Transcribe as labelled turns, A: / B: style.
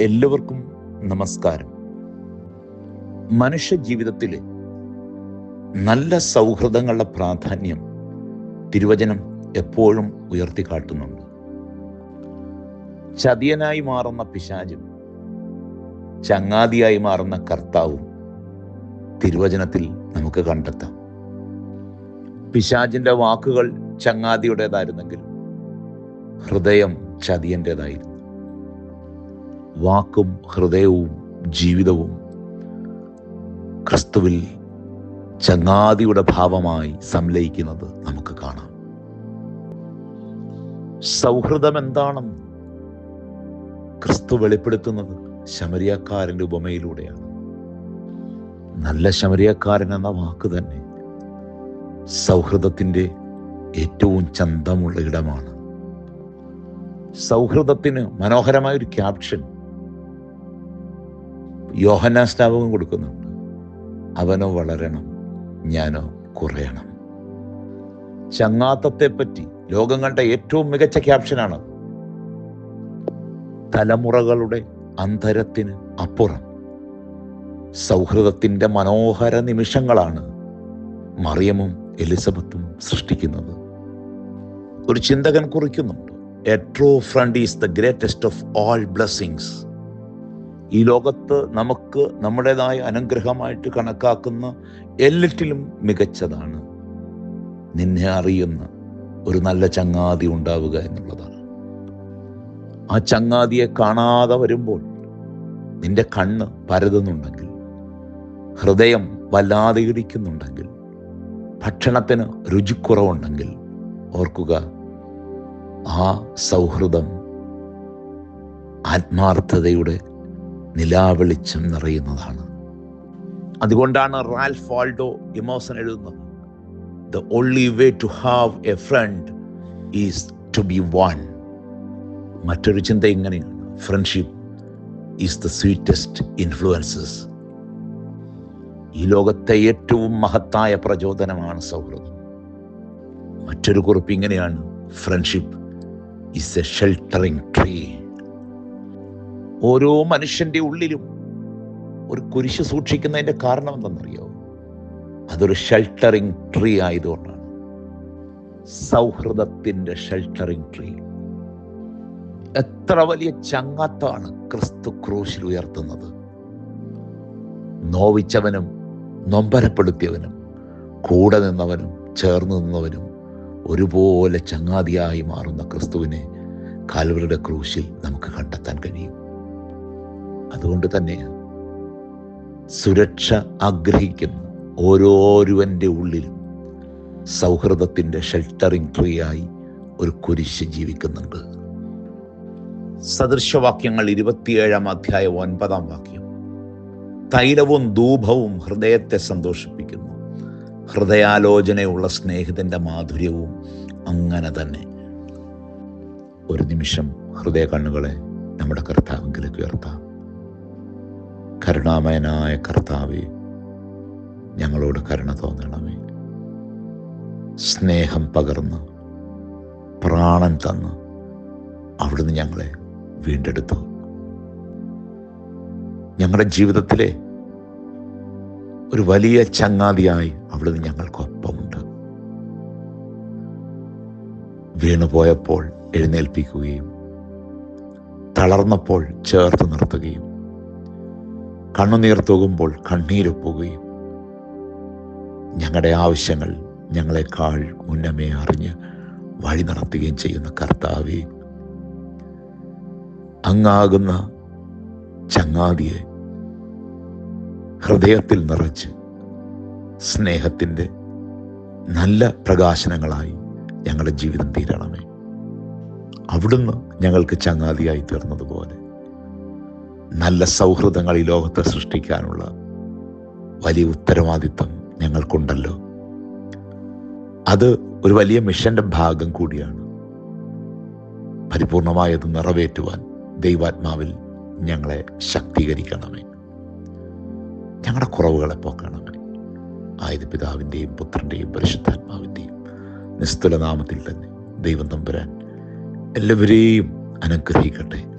A: എല്ലാവർക്കും നമസ്കാരം. മനുഷ്യ ജീവിതത്തിൽ നല്ല സൗഹൃദങ്ങളുടെ പ്രാധാന്യം തിരുവചനം എപ്പോഴും ഉയർത്തി കാട്ടുന്നുണ്ട്. ചതിയനായി മാറുന്ന പിശാചും ചങ്ങാതിയായി മാറുന്ന കർത്താവും തിരുവചനത്തിൽ നമുക്ക് കണ്ടെത്താം. പിശാചിന്റെ വാക്കുകൾ ചങ്ങാതിയുടേതായിരുന്നെങ്കിലും ഹൃദയം ചതിയന്റെതായിരുന്നു വാക്കും ഹൃദയവും ജീവിതവും ക്രിസ്തുവിൽ ചങ്ങാതിയുടെ ഭാവമായി സംലയിക്കുന്നത് നമുക്ക് കാണാം. സൗഹൃദം എന്താണെന്ന് ക്രിസ്തു വെളിപ്പെടുത്തുന്നത് ശമരിയക്കാരന്റെ ഉപമയിലൂടെയാണ്. നല്ല ശമരിയക്കാരൻ എന്ന വാക്ക് തന്നെ സൗഹൃദത്തിന്റെ ഏറ്റവും ചന്തമുള്ള ഇടമാണ്. സൗഹൃദത്തിന് മനോഹരമായ ഒരു ക്യാപ്ഷൻ യോഹന സ്നാപകം കൊടുക്കുന്നുണ്ട് അവനോ വളരണം ഞാനോ കുറയണം. ചങ്ങാത്തത്തെ പറ്റി ലോകം കണ്ട ഏറ്റവും മികച്ച ക്യാപ്ഷനാണ് തലമുറകളുടെ അന്തരത്തിന് അപ്പുറം. സൗഹൃദത്തിന്റെ മനോഹര നിമിഷങ്ങളാണ് മറിയമും എലിസബത്തും സൃഷ്ടിക്കുന്നത്. ഒരു ചിന്തകൻ കുറിക്കുന്നുണ്ട് എട്രോ true friend is the greatest of all blessings ഈ ലോകത്ത് നമുക്ക് നമ്മുടേതായ അനുഗ്രഹമായിട്ട് കണക്കാക്കുന്ന എല്ലാറ്റിലും മികച്ചതാണ്. നിന്നെ അറിയുന്ന ഒരു നല്ല ചങ്ങാതി ഉണ്ടാവുക എന്നുള്ളതാണ്. ആ ചങ്ങാതിയെ കാണാതെ വരുമ്പോൾ നിന്റെ കണ്ണ് പരതുന്നുണ്ടെങ്കിൽ ഹൃദയം വല്ലാതെ ഇടിക്കുന്നുണ്ടെങ്കിൽ ഭക്ഷണത്തിന് രുചിക്കുറവുണ്ടെങ്കിൽ ഓർക്കുക ആ സൗഹൃദം ആത്മാർത്ഥതയുടെ നിലാവെളിച്ചം നിറയുന്നതാണ്. അതുകൊണ്ടാണ് റാൽഫ് വാൾഡോ ഇമോസൻ എഴുതുന്നത് the only way to have a friend is to be one മറ്റൊരു ചിന്ത ഇങ്ങനെയാണ് friendship is the sweetest influences ഈ ലോകത്തെ ഏറ്റവും മഹത്തായ പ്രചോദനമാണ് സൗഹൃദം. മറ്റൊരു കുറിപ്പ് ഇങ്ങനെയാണ് friendship is a sheltering tree ഓരോ മനുഷ്യന്റെ ഉള്ളിലും ഒരു കുരിശ് സൂക്ഷിക്കുന്നതിന്റെ കാരണം എന്തെന്നറിയോ അതൊരു ഷെൽട്ടറിങ് ട്രീ ആയതുകൊണ്ടാണ്. സൗഹൃദത്തിന്റെ ഷെൽട്ടറിങ് ട്രീ എത്ര വലിയ ചങ്ങാത്താണ് ക്രിസ്തു ക്രൂശിൽ ഉയർത്തുന്നത്. നോവിച്ചവനും നൊമ്പരപ്പെടുത്തിയവനും കൂടെ നിന്നവനും ചേർന്ന് നിന്നവനും ഒരുപോലെ ചങ്ങാതിയായി മാറുന്ന ക്രിസ്തുവിനെ കാൽവരുടെ ക്രൂശിൽ നമുക്ക് കണ്ടെത്താൻ കഴിയും. അതുകൊണ്ട് തന്നെ സുരക്ഷ ആഗ്രഹിക്കുന്ന ഓരോരുവന്റെ ഉള്ളിലും സൗഹൃദത്തിന്റെ ഷെൽട്ടറിംഗ് ട്രീയായി ഒരു കുരിശ് ജീവിക്കുന്നുണ്ട്. സദൃശവാക്യങ്ങൾ ഇരുപത്തിയേഴാം അധ്യായം ഒൻപതാം വാക്യം. തൈലവും ധൂപവും ഹൃദയത്തെ സന്തോഷിപ്പിക്കുന്നു. ഹൃദയാലോചനയുള്ള സ്നേഹിതന്റെ മാധുര്യവും അങ്ങനെ തന്നെ. ഒരു നിമിഷം ഹൃദയ കണ്ണുകളെ നമ്മുടെ കർത്താവിലേക്ക് ഉയർത്താം. കരുണാമയനായ കർത്താവെ ഞങ്ങളോട് കരുണ തോന്നണമേ. സ്നേഹം പകർന്ന് പ്രാണൻ തന്ന് അവിടുന്ന് ഞങ്ങളെ വീണ്ടെടുത്തു. ഞങ്ങളുടെ ജീവിതത്തിലെ ഒരു വലിയ ചങ്ങാതിയായി അവിടുന്ന് ഞങ്ങൾക്കൊപ്പമുണ്ട്. വീണുപോയപ്പോൾ എഴുന്നേൽപ്പിക്കുകയും തളർന്നപ്പോൾ ചേർത്ത് നിർത്തുകയും കണ്ണുനീർ തൂകുമ്പോൾ കണ്ണീരൊപ്പുകയും ഞങ്ങളുടെ ആവശ്യങ്ങൾ ഞങ്ങളെക്കാൾ മുന്നമേ അറിഞ്ഞ് വഴി നടത്തുകയും ചെയ്യുന്ന കർത്താവെ അങ്ങാകുന്ന ചങ്ങാതിയെ ഹൃദയത്തിൽ നിറച്ച് സ്നേഹത്തിന്റെ നല്ല പ്രകാശനങ്ങളായി ഞങ്ങളുടെ ജീവിതം തീരണമേ. അവിടുന്ന് ഞങ്ങൾക്ക് ചങ്ങാതിയായി തീർന്നതുപോലെ നല്ല സൗഹൃദങ്ങൾ ഈ ലോകത്തെ സൃഷ്ടിക്കാനുള്ള വലിയ ഉത്തരവാദിത്വം ഞങ്ങൾക്കുണ്ടല്ലോ. അത് ഒരു വലിയ മിഷന്റെ ഭാഗം കൂടിയാണ്. പരിപൂർണമായത് നിറവേറ്റുവാൻ ദൈവാത്മാവിൽ ഞങ്ങളെ ശക്തീകരിക്കണമേ. ഞങ്ങളുടെ കുറവുകളെ പോക്കണമേ. ആയത് പിതാവിന്റെയും പുത്രന്റെയും പരിശുദ്ധാത്മാവിന്റെയും നിസ്തുലനാമത്തിൽ തന്നെ ദൈവം തമ്പുരാൻ എല്ലാവരെയും അനുഗ്രഹിക്കട്ടെ.